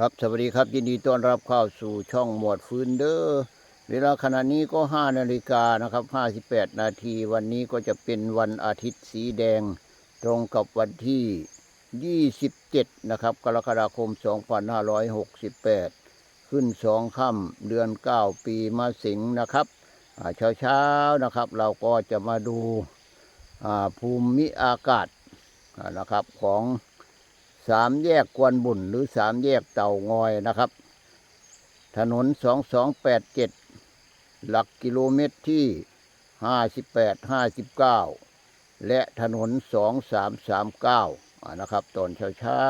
ครับสวัสดีครับยินดีต้อนรับเข้าสู่ช่องหมวดฟื้นเด้อเวลาขณะนี้ก็ห้านาฬิกานะครับห้าสิบแปดนาทีวันนี้ก็จะเป็นวันอาทิตย์สีแดง ตรงกับวันที่ยี่สิบเจ็ดนะครับ กรกฎาคมสองพันห้าร้อยหกสิบแปดขึ้นสองค่ำเดือนเก้าปีมาสิงนะครับเช้าเช้าๆนะครับ เราก็จะมาดูภูมิอากาศนะครับของ สามแยกกวนบุญหรือสามแยกเต่างอยนะครับ ถนนสองสองแปดเจ็ดหลักกิโลเมตรที่ห้าสิบแปดห้าสิบเก้าและถนนสองสามสามเก้านะครับ ตอนเช้าเช้า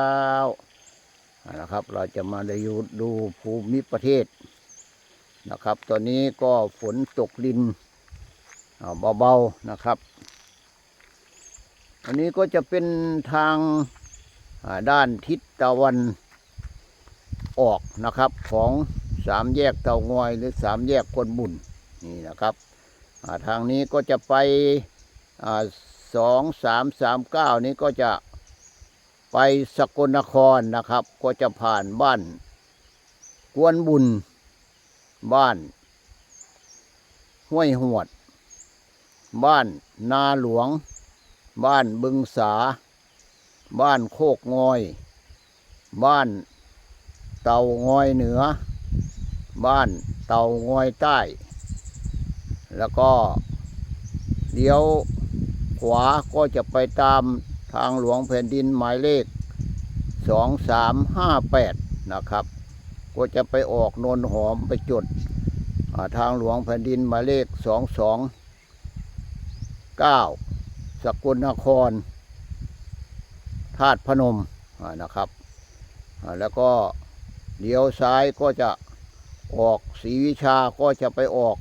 ๆนะครับ เราจะมาได้ดูดูภูมิประเทศนะครับ ตอนนี้ก็ฝนตกลินเบาๆนะครับ อันนี้ก็จะเป็นทาง ด้านทิศตะวันออกนะครับของสามแยกเตางอยหรือสามแยกคนบุญนี่นะครับทางนี้ก็จะไปสองสามสามเก้านี้ก็จะไปสกลนครนะครับ ก็จะผ่านบ้านกวนบุญบ้าน ห้วยหวด บ้านนาหลวง บ้านบึงสา บ้านโคกงอย บ้านเตางอยเหนือ บ้านเตางอยใต้ แล้วก็เลี้ยวขวาก็จะไปตามทางหลวงแผ่นดินหมายเลขสองสามห้าแปดนะครับ ก็จะไปออกนนหอมไปจุดทางหลวงแผ่นดินหมายเลขสองสองเก้าสกลนคร ธาตุพนมนะครับ แล้วก็เลี้ยวซ้ายก็จะออกศรีวิชาก็จะไปออก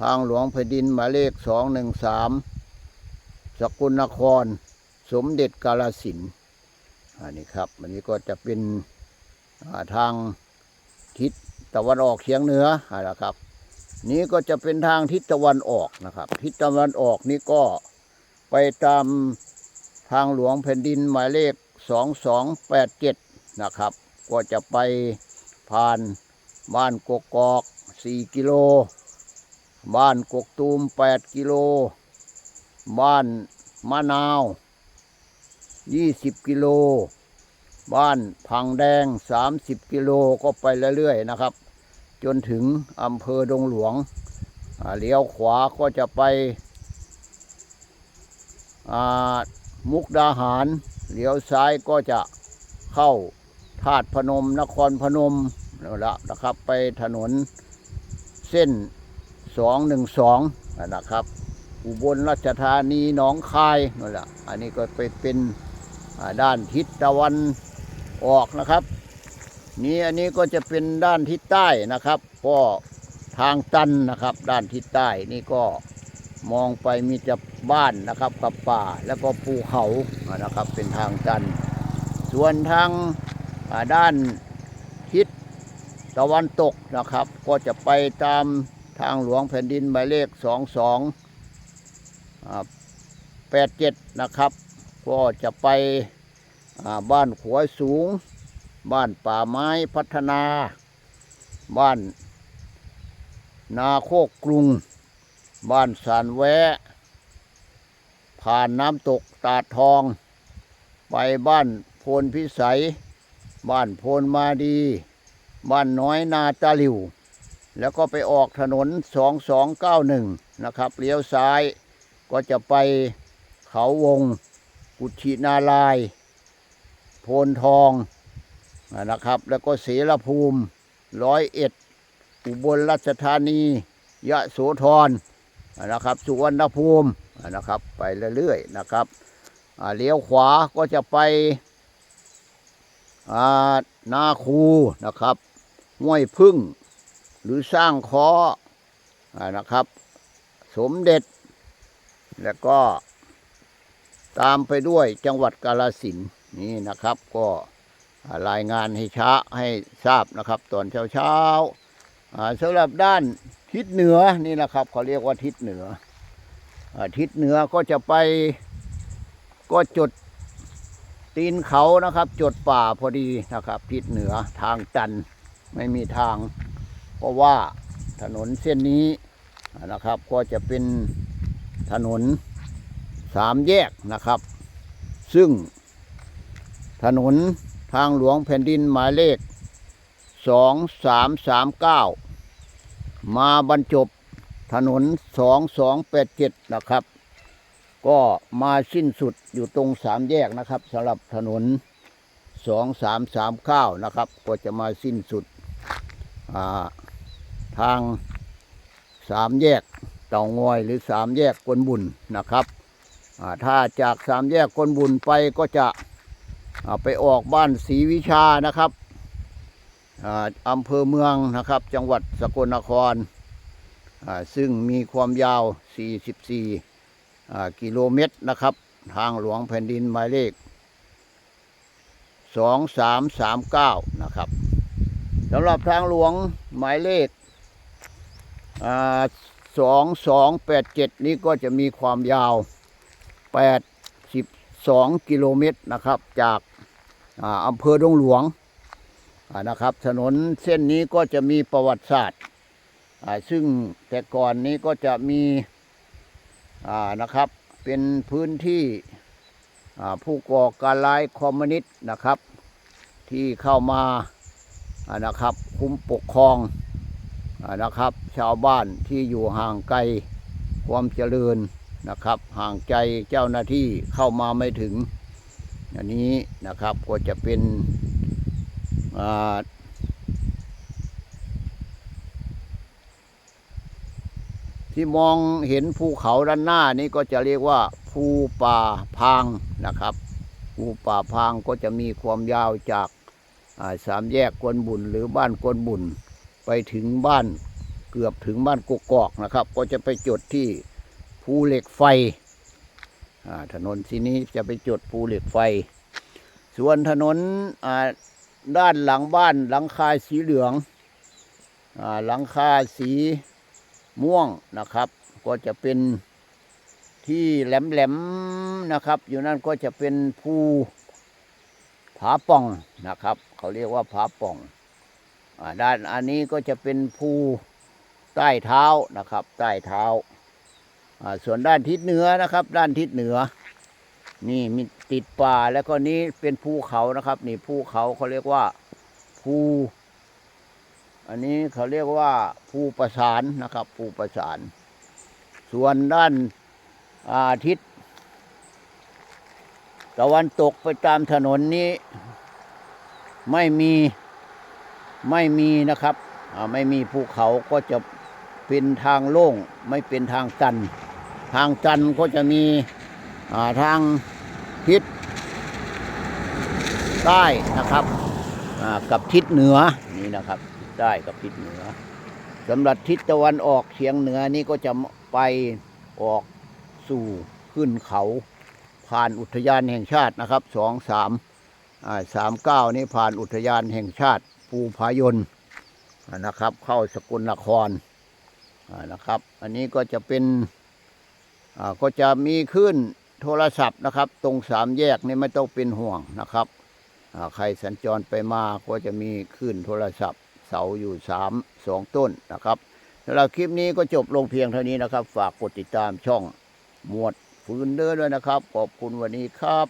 ทางหลวงแผ่นดินหมายเลขสองหนึ่งสามสกุลนคร สมเด็จกาลสินอันนี้ครับอันนี้ก็จะเป็นาทางทิศตะวันออกเฉียงเหนืออ่านะครับ นี้ก็จะเป็นทางทิศตะวันออกนะครับ ทิศตะวันออกนี่ก็ไปตาม ทางหลวงแผ่นดินหมายเลข 2287 นะครับ ก็จะไปผ่านบ้านกกอก 4 กิโล บ้านกกตูม 8 กิโล บ้านมะนาว 20 กิโล บ้านพังแดง 30 กิโลก็ไปเรื่อยๆนะครับ จนถึงอำเภอดงหลวงเลี้ยวขวาก็จะไปอ่า มุกดาหารเลี้ยวซ้ายก็จะเข้าธาตุพนม นครพนมนั่นละนะครับ ไปถนนเส้นสองหนึ่งสองนะครับ อุบลราชธานีหนองคายนั่นแหละอันนี้ก็ไปเป็นด้านทิศตะวันออกนะครับ นี่อันนี้ก็จะเป็นด้านทิศใต้นะครับ ก็ทางตันนะครับ ด้านทิศใต้นี่ก็ มองไปมีแต่บ้านนะครับกับป่าแล้วก็ภูเขานะครับเป็นทางจันทร์ส่วนทางด้านทิศตะวันตกนะครับ ก็จะไปตามทางหลวงแผ่นดินหมายเลขสองสองแปดเจ็ดนะครับ ก็จะไปบ้านขวยสูง บ้านป่าไม้พัฒนา บ้านนาโคกกรุง บ้านสานแวะ ผ่านน้ำตกตาทอง ไปบ้านโพนพิสัย บ้านโพนมาดี บ้านน้อยนาตาลิว แล้วก็ไปออกถนน 2291 นะครับ เลี้ยวซ้ายก็จะไปเขาวง กุชินาลาย โพนทองนะครับ แล้วก็เสรภูมิร้อยเอ็ดอุบลราชธานี ยะโสธร นะครับสุวรรณภูมินะครับ ไปเรื่อยๆนะครับอ่าเลี้ยวขวาก็จะไปอ่านาคูนะครับห้วยพึ่ง หรือสร้างคออานะครับ สมเด็จ แล้วก็ตามไปด้วยจังหวัดกาลสินนี่นะครับ ก็รายงานให้ช้าให้ทราบนะครับ ตอนเช้าๆอ่าสำหรับด้าน ทิศเหนือนี่นะครับเขาเรียกว่าทิศเหนืออทิศเหนือก็จะไปก็จุดตีนเขานะครับจดป่าพอดีนะครับ ทิศเหนือทางจันไม่มีทาง เพราะว่าถนนเส้นนี้นะครับ ก็จะเป็นถนนสามแยกนะครับ ซึ่งถนนทางหลวงแผ่นดินหมายเลขสองสา มาบรรจบถนนสองสองแปดเจ็ดนะครับ ก็มาสิ้นสุดอยู่ตรงสามแยกนะครับสำหรับถนนสองสามสามเก้านะครับ ก็จะมาสิ้นสุดาทางสามแยกเต่างอยหรือสามแยกกวนบุญนะครับถ้าจากสามแยกกวนบุญไปก็จะไปออกบ้านศรีวิชานะครับ อำเภอเมืองนะครับ จังหวัดสกลนคร ซึ่งมีความยาว 44 กิโลเมตรนะครับ ทางหลวงแผ่นดินหมายเลขสองสามสามเก้านะครับสำหรับทางหลวงหมายเลขสองสองแปดเจ็ดนี้ก็จะมีความยาวแปดสิบสองกิโลเมตรนะครับ จากอำเภอดงหลวง นะครับ ถนนเส้นนี้ก็จะมีประวัติศาสตร์ซึ่งแต่ก่อนนี้ก็จะมีอ่านะครับเป็นพื้นที่ผู้ก่อการร้ายคอมมิวนิสต์นะครับ ที่เข้ามาอ่านะครับ คุ้มปกครองอานะครับ ชาวบ้านที่อยู่ห่างไกลความเจริญนะครับ ห่างใจเจ้าหน้าที่เข้ามาไม่ถึง อันนี้นะครับก็จะเป็น ที่มองเห็นภูเขาด้านหน้านี้ก็จะเรียกว่า ภูป่าพางนะครับ ภูป่าพางก็จะมีความยาวจากาสามแยกกวนบุญหรือบ้านกวนบุญไปถึงบ้านเกือบถึงบ้านกกอกนะครับ ก็จะไปจดที่ภูเหล็กไฟถนนที่นี้จะไปจดภูเหล็กไฟ ส่วนถนนอ่า ด้านหลังบ้านหลังคาสีเหลืองอหลังคาสีม่วงนะครับ ก็จะเป็นที่แหลมๆนะครับ อยู่นั่นก็จะเป็นภูผาป่องนะครับ เขาเรียกว่าผาป่องอด้านอันนี้ก็จะเป็นภูใต้เท้านะครับ ใต้เท้าส่วนด้านทิศเหนือนะครับ ด้านทิศเหนือ นี่มีติดป่าแล้วก็นี้เป็นภูเขานะครับ นี่ภูเขาเขาเรียกว่าภูอันนี้เขาเรียกว่าภูประสานนะครับภูประสาน ส่วนด้านอาทิศตะวันตกไปตามถนนนี้ ไม่มีไม่มีนะครับไม่มีภูเขาก็จะเป็นทางโล่ง ไม่เป็นทางตัน ทางตันก็จะมี ทางทิศใต้นะครับกับทิศเหนือนี่นะครับใต้กับทิศเหนือสำหรับทิศตะวันออกเฉียงเหนือนี้ก็จะไปออกสู่ขึ้นเขาผ่านอุทยานแห่งชาตินะครับสองสามสามเก้านี่ผ่านอุทยานแห่งชาติภูพายนนะครับ เข้าสกลนครนะครับ อันนี้ก็จะเป็นก็จะมีขึ้น โทรศัพท์นะครับ ตรงสามแยกนี่ไม่ต้องเป็นห่วงนะครับใครสัญจรไปมาก็จะมีขึ้นโทรศัพท์ เสาอยู่สามสองต้นนะครับสำหรับคลิปนี้ก็จบลงเพียงเท่านี้นะครับ ฝากกดติดตามช่องหมวดฟื้นเด้อด้วยนะครับ ขอบคุณวันนี้ครับ